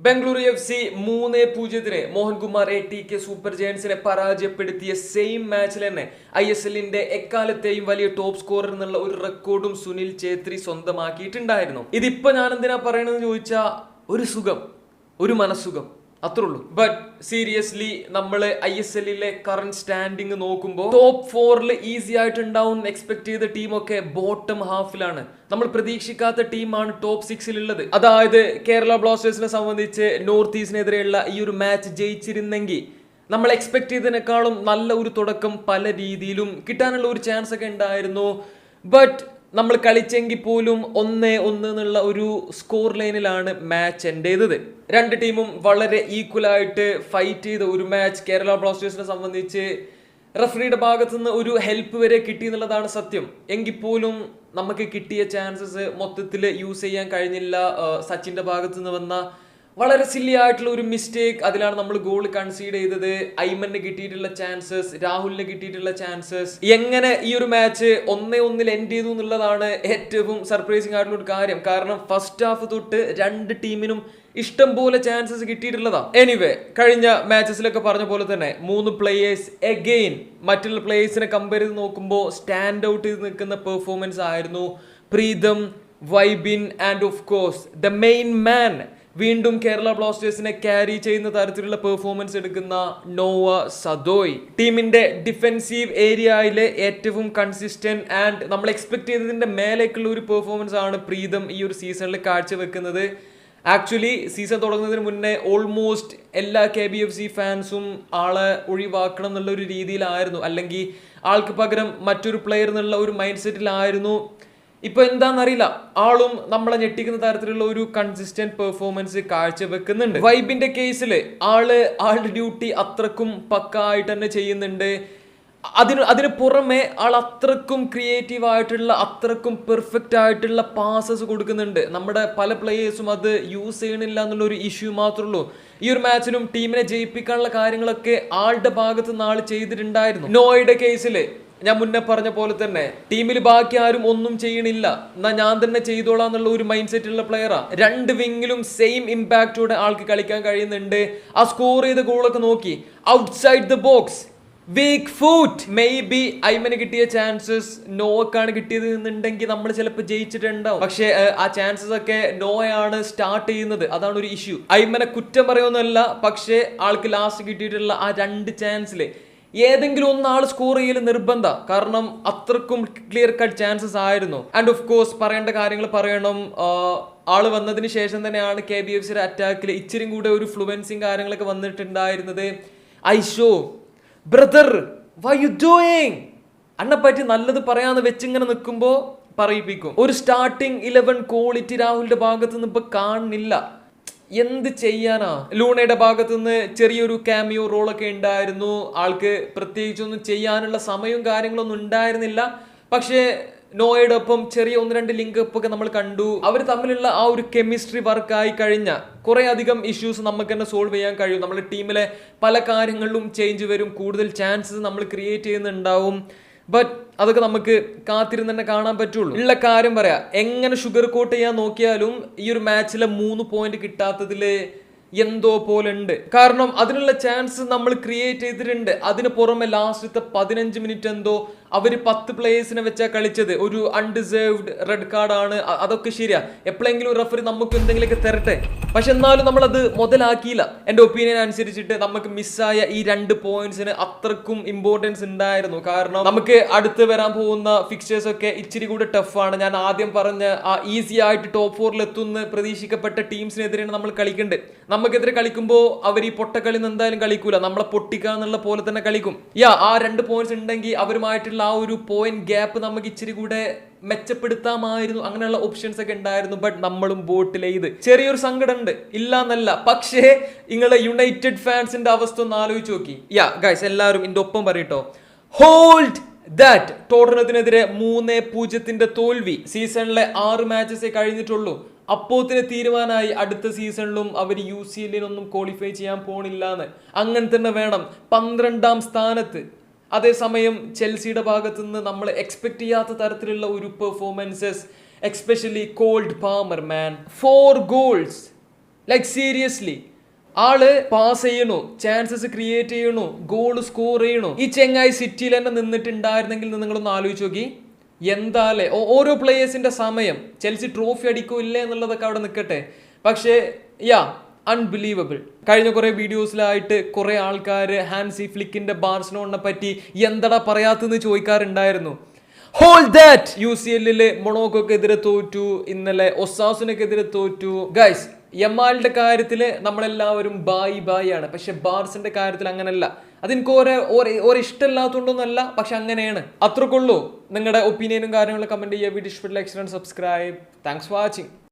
Bengaluru F C മൂന്ന് പൂജ്യത്തിന് Mohankumar A T K super ജയൻസിനെ പരാജയപ്പെടുത്തിയ സെയിം മാച്ചിൽ തന്നെ ഐ എസ് എല്ലിന്റെ എക്കാലത്തെയും വലിയ ടോപ്പ് സ്കോറർ എന്നുള്ള ഒരു റെക്കോർഡും സുനിൽ ഛേത്രി സ്വന്തമാക്കിയിട്ടുണ്ടായിരുന്നു. ഇതിപ്പോ ഞാൻ എന്തിനാ പറയണെന്ന് ചോദിച്ചാൽ ഒരു സുഖം ഒരു മനസ്സുഖം. അത്രേ ഉള്ളൂ ബട്ട് സീരിയസ്ലി നമ്മൾ ഐ എസ് എല്ലിലെ കറന്റ് സ്റ്റാൻഡിങ് നോക്കുമ്പോൾ ടോപ്പ് ഫോറിൽ ഈസി ആയിട്ട് ഉണ്ടാവും എക്സ്പെക്ട് ചെയ്ത ടീമൊക്കെ ബോട്ടം ഹാഫിലാണ് നമ്മൾ പ്രതീക്ഷിക്കാത്ത ടീമാണ് ടോപ്പ് സിക്സിൽ ഉള്ളത് അതായത് കേരള ബ്ലാസ്റ്റേഴ്സിനെ സംബന്ധിച്ച് നോർത്ത് ഈസ്റ്റിനെതിരെയുള്ള ഈ ഒരു മാച്ച് ജയിച്ചിരുന്നെങ്കിൽ നമ്മൾ എക്സ്പെക്ട് ചെയ്തതിനേക്കാളും നല്ല ഒരു തുടക്കം പല രീതിയിലും കിട്ടാനുള്ള ഒരു ചാൻസ് ഒക്കെ ഉണ്ടായിരുന്നു. ബട്ട് നമ്മൾ കളിച്ചെങ്കിൽ പോലും ഒന്ന് ഒന്ന് എന്നുള്ള ഒരു സ്കോർ ലൈനിലാണ് മാച്ച് എൻഡ് ചെയ്തത് രണ്ട് ടീമും വളരെ ഈക്വലായിട്ട് ഫൈറ്റ് ചെയ്ത ഒരു മാച്ച് കേരള ബ്ലാസ്റ്റേഴ്സിനെ സംബന്ധിച്ച് റഫറിയുടെ ഭാഗത്തു നിന്ന് ഒരു ഹെൽപ്പ് വരെ കിട്ടി എന്നുള്ളതാണ് സത്യം. എങ്കിൽ പോലും നമുക്ക് കിട്ടിയ ചാൻസസ് മൊത്തത്തിൽ യൂസ് ചെയ്യാൻ കഴിഞ്ഞില്ല. സച്ചിന്റെ ഭാഗത്തു നിന്ന് വന്ന വളരെ സില്ലി ആയിട്ടുള്ള ഒരു മിസ്റ്റേക്ക് അതിലാണ് നമ്മൾ ഗോൾ കൺസീഡ് ചെയ്തത്. ഐമന് കിട്ടിയിട്ടുള്ള ചാൻസസ് രാഹുലിന് കിട്ടിയിട്ടുള്ള ചാൻസസ് എങ്ങനെ ഈ ഒരു മാച്ച് ഒന്നേ ഒന്നിൽ എൻഡ് ചെയ്തു എന്നുള്ളതാണ് ഏറ്റവും സർപ്രൈസിംഗ് ആയിട്ടുള്ള ഒരു കാര്യം. കാരണം ഫസ്റ്റ് ഹാഫ് തൊട്ട് രണ്ട് ടീമിനും ഇഷ്ടം പോലെ ചാൻസസ് കിട്ടിയിട്ടുള്ളതാണ് എനിവേ കഴിഞ്ഞ മാച്ചസിലൊക്കെ പറഞ്ഞ പോലെ തന്നെ മൂന്ന് പ്ലേയേഴ്സ് എഗെയിൻ മറ്റുള്ള പ്ലേയേഴ്സിനെ കമ്പയർ ചെയ്ത് നോക്കുമ്പോൾ സ്റ്റാൻഡ് ഔട്ട് ചെയ്ത് നിൽക്കുന്ന പെർഫോമൻസ് ആയിരുന്നു. Pritam Vibin and of course the main man വീണ്ടും കേരള ബ്ലാസ്റ്റേഴ്സിനെ ക്യാരി ചെയ്യുന്ന തരത്തിലുള്ള പെർഫോമൻസ് എടുക്കുന്ന നോവ സദോയ്. ടീമിന്റെ ഡിഫെൻസീവ് ഏരിയയിലെ ഏറ്റവും കൺസിസ്റ്റന്റ് ആൻഡ് നമ്മൾ എക്സ്പെക്ട് ചെയ്തതിന്റെ മേലേക്കുള്ള ഒരു പെർഫോമൻസ് ആണ് പ്രീതം ഈ ഒരു സീസണിൽ കാഴ്ചവെക്കുന്നത്. ആക്ച്വലി സീസൺ തുടങ്ങുന്നതിന് മുന്നേ ഓൾമോസ്റ്റ് എല്ലാ കെ ബി എഫ് സി ഫാൻസും ആളെ ഒഴിവാക്കണം എന്നുള്ള ഒരു രീതിയിലായിരുന്നു. അല്ലെങ്കിൽ ആൾക്ക് പകരം മറ്റൊരു പ്ലെയർ എന്നുള്ള ഒരു മൈൻഡ് സെറ്റിലായിരുന്നു ഇപ്പൊ എന്താണെന്നറിയില്ല ആളും നമ്മളെ ഞെട്ടിക്കുന്ന തരത്തിലുള്ള ഒരു കൺസിസ്റ്റന്റ് പെർഫോമൻസ് കാഴ്ചവെക്കുന്നുണ്ട്. വൈബിന്റെ കേസിൽ ആൾ ആളുടെ ഡ്യൂട്ടി അത്രക്കും പക്ക ആയിട്ട് തന്നെ ചെയ്യുന്നുണ്ട്. അതിന് അതിന് പുറമെ ആൾ അത്രക്കും ക്രിയേറ്റീവ് ആയിട്ടുള്ള അത്രക്കും പെർഫെക്റ്റ് ആയിട്ടുള്ള പാസസ് കൊടുക്കുന്നുണ്ട്. നമ്മുടെ പല പ്ലേയേഴ്സും അത് യൂസ് ചെയ്യണില്ല എന്നുള്ള ഒരു ഇഷ്യൂ മാത്രമേ ഉള്ളൂ. ഈ ഒരു മാച്ചിനും ടീമിനെ ജയിപ്പിക്കാനുള്ള കാര്യങ്ങളൊക്കെ ആളുടെ ഭാഗത്ത് നിന്ന് ആൾ ചെയ്തിട്ടുണ്ടായിരുന്നു. നോയുടെ കേസിൽ ഞാൻ മുന്നേ പറഞ്ഞ പോലെ തന്നെ ടീമിൽ ബാക്കി ആരും ഒന്നും ചെയ്യണില്ല. എന്നാ ഞാൻ തന്നെ ചെയ്തോളാം എന്നുള്ള ഒരു മൈൻഡ് സെറ്റ് ഉള്ള പ്ലെയറാ രണ്ട് വിങ്ങിലും സെയിം ഇമ്പാക്റ്റോടെ ആൾക്ക് കളിക്കാൻ കഴിയുന്നുണ്ട്. ആ സ്കോർ ചെയ്ത ഗോളൊക്കെ നോക്കി. Outside the box weak foot maybe ഐമന് കിട്ടിയ ചാൻസസ് നോക്കാണ് കിട്ടിയത് എന്നുണ്ടെങ്കിൽ നമ്മൾ ചിലപ്പോൾ ജയിച്ചിട്ടുണ്ടാവും. പക്ഷേ ആ ചാൻസസ് ഒക്കെ നോയാണ് സ്റ്റാർട്ട് ചെയ്യുന്നത്. അതാണ് ഒരു ഇഷ്യൂ ഐമനെ കുറ്റം പറയുമെന്നല്ല പക്ഷേ ആൾക്ക് ലാസ്റ്റ് കിട്ടിയിട്ടുള്ള ആ രണ്ട് ചാൻസിൽ ഏതെങ്കിലും ഒന്നാൾ സ്കോർ ചെയ്യൽ നിർബന്ധ. കാരണം അത്രക്കും ക്ലിയർ കട്ട് ചാൻസസ് ആയിരുന്നു. ആൻഡ് ഓഫ് കോഴ്സ് പറയേണ്ട കാര്യങ്ങൾ പറയണം. ആൾ വന്നതിന് ശേഷം തന്നെയാണ് കെ ബി എഫ് സിയുടെ അറ്റാക്കിൽ ഇച്ചിരി കൂടെ ഒരു ഫ്ലുവൻസിങ് കാര്യങ്ങളൊക്കെ വന്നിട്ടുണ്ടായിരുന്നത്. ഐഷോ ബ്രദർ വൈ യു ഡൂയിങ് അന്നെ പറ്റി നല്ലത് പറയാന്ന് വെച്ചിങ്ങനെ നിൽക്കുമ്പോൾ പറയിപ്പിക്കും. ഒരു സ്റ്റാർട്ടിങ് ഇലവൻ ക്വാളിറ്റി രാഹുലിന്റെ ഭാഗത്ത് നിന്ന് ഇപ്പൊ കാണുന്നില്ല. എന്ത് ചെയ്യാനാ? ലൂണയുടെ ഭാഗത്തു നിന്ന് ചെറിയൊരു ക്യാമിയോ റോളൊക്കെ ഉണ്ടായിരുന്നു. ആൾക്ക് പ്രത്യേകിച്ചൊന്നും ചെയ്യാനുള്ള സമയവും കാര്യങ്ങളൊന്നും ഉണ്ടായിരുന്നില്ല. പക്ഷേ നോയുടെ ഒപ്പം ചെറിയ ഒന്ന് രണ്ട് ലിങ്ക് അപ്പ് ഒക്കെ നമ്മൾ കണ്ടു. അവർ തമ്മിലുള്ള ആ ഒരു കെമിസ്ട്രി വർക്ക് ആയി കഴിഞ്ഞ കുറെ അധികം ഇഷ്യൂസ് നമുക്ക് തന്നെ സോൾവ് ചെയ്യാൻ കഴിയും. നമ്മുടെ ടീമിലെ പല കാര്യങ്ങളിലും ചേഞ്ച് വരും. കൂടുതൽ ചാൻസസ് നമ്മൾ ക്രിയേറ്റ് ചെയ്യുന്നുണ്ടാവും. ബട്ട് അതൊക്കെ നമുക്ക് കാത്തിരുന്ന് തന്നെ കാണാൻ പറ്റുള്ളൂ. ഉള്ള കാര്യം പറയാം. എങ്ങനെ ഷുഗർ കോട്ട് ചെയ്യാൻ നോക്കിയാലും ഈ ഒരു മാച്ചിലെ മൂന്ന് പോയിന്റ് കിട്ടാത്തതിൽ എന്തോ പോലെ ഉണ്ട് കാരണം അതിനുള്ള ചാൻസ് നമ്മൾ ക്രിയേറ്റ് ചെയ്തിട്ടുണ്ട്. അതിന് പുറമെ ലാസ്റ്റത്തെ പതിനഞ്ച് മിനിറ്റ് എന്തോ അവർ പത്ത് പ്ലേയേഴ്സിനെ വെച്ചാൽ കളിച്ചത്. ഒരു അൺഡിസേർവ്ഡ് റെഡ് കാർഡാണ് അതൊക്കെ ശരിയാ. എപ്പോഴെങ്കിലും റഫറി നമുക്ക് എന്തെങ്കിലുമൊക്കെ തരട്ടെ. പക്ഷെ എന്നാലും നമ്മൾ അത് മുതലാക്കിയില്ല. എന്റെ ഒപ്പീനിയൻ അനുസരിച്ചിട്ട് നമുക്ക് മിസ്സായ ഈ രണ്ട് പോയിന്റ്സിന് അത്രക്കും ഇമ്പോർട്ടൻസ് ഉണ്ടായിരുന്നു. കാരണം നമുക്ക് അടുത്ത് വരാൻ പോകുന്ന ഫിക്ചേഴ്സ് ഒക്കെ ഇച്ചിരി കൂടെ ടഫാണ് ഞാൻ ആദ്യം പറഞ്ഞ ആ ഈസി ആയിട്ട് ടോപ്പ് ഫോറിൽ എത്തുന്ന പ്രതീക്ഷിക്കപ്പെട്ട ടീംസിനെതിരെയാണ് നമ്മൾ കളിക്കേണ്ടത് നമുക്കെതിരെ കളിക്കുമ്പോൾ അവർ ഈ പൊട്ടക്കളി എന്തായാലും കളിക്കൂല. നമ്മളെ പൊട്ടിക്കുക എന്നുള്ള പോലെ തന്നെ കളിക്കും. യാ ആ രണ്ട് പോയിന്റ്സ് ഉണ്ടെങ്കിൽ അവരുമായിട്ടുള്ള ആ ഒരു പോയിന്റ് ഗ്യാപ്പ് നമുക്ക് ഇച്ചിരി കൂടെ മെച്ചപ്പെടുത്താമായിരുന്നു. അങ്ങനെയുള്ള ഓപ്ഷൻസ് ഒക്കെ ഉണ്ടായിരുന്നു. ബട്ട് നമ്മളും ചെയ്ത് ചെറിയൊരു സങ്കടം ഉണ്ട് ഇല്ല എന്നല്ല പക്ഷേ നിങ്ങളെ യുണൈറ്റഡ് ഫാൻസിന്റെ അവസ്ഥ ഒന്ന് ആലോചിച്ച് നോക്കി. യാ ഗൈസ് എല്ലാവരും ഇതിന്റെ ഒപ്പം പറയട്ടോ ഹോൾഡ് ദാറ്റ് ടോട്ടനത്തിനെതിരെ മൂന്ന് പൂജ്യത്തിന്റെ തോൽവി സീസണിലെ ആറ് മാച്ചസേ കഴിഞ്ഞിട്ടുള്ളൂ. അപ്പോത്തിന് തീരുമാനമായി അടുത്ത സീസണിലും അവർ യു സി എല്ലിനൊന്നും ക്വാളിഫൈ ചെയ്യാൻ പോണില്ല എന്ന് അങ്ങനെ തന്നെ വേണം പന്ത്രണ്ടാം സ്ഥാനത്ത്. അതേസമയം ചെൽസിയുടെ ഭാഗത്തു നിന്ന് നമ്മൾ എക്സ്പെക്ട് ചെയ്യാത്ത തരത്തിലുള്ള ഒരു performances especially Cole Palmer man for goals like seriously all pass ചെയ്യണു ചാൻസസ് ക്രിയേറ്റ് ചെയ്യണു ഗോൾ സ്കോർ ചെയ്യണു ഈ ചെങ്ങായി സിറ്റിയിൽ തന്നെ നിന്നിട്ടുണ്ടായിരുന്നെങ്കിൽ നിങ്ങളൊന്ന് ആലോചിച്ച് നോക്കി. എന്താലേ ഓരോ പ്ലേയേഴ്സിന്റെ സമയം. ചെൽസി ട്രോഫി അടിക്കോ ഇല്ലേ എന്നുള്ളതൊക്കെ അവിടെ നിൽക്കട്ടെ പക്ഷേ യാ അൺബിലീവബിൾ കഴിഞ്ഞ കുറെ വീഡിയോസിലായിട്ട് കുറേ ആൾക്കാർ ഹാൻസി ഫ്ലിക്കിന്റെ ബാർസലോണിനെ പറ്റി എന്തടാ പറയാത്തെന്ന് ചോദിക്കാറുണ്ടായിരുന്നു. ഹോൾ ദാറ്റ് യു സി മൊണോക്കോക്കെതിരെ തോറ്റു ഇന്നലെ ഒസാസുനെതിരെ തോറ്റു. ഗൈസ് യമാലിന്റെ കാര്യത്തിൽ നമ്മളെല്ലാവരും ബായ് ബായ് ആണ് പക്ഷെ ബാർസിന്റെ കാര്യത്തിൽ അങ്ങനല്ല. അതെനിക്ക് ഓരോ ഓരോ ഇഷ്ടമില്ലാത്തതുകൊണ്ടൊന്നല്ല പക്ഷെ അങ്ങനെയാണ്. അത്രക്കുള്ളൂ. നിങ്ങളുടെ ഒപ്പീനിയനും കാര്യങ്ങളും കമന്റ് ചെയ്യുക. വീഡിയോ ഇഷ്ടപ്പെട്ടില്ല സബ്സ്ക്രൈബ് താങ്ക്സ് ഫോർ വാച്ചിങ്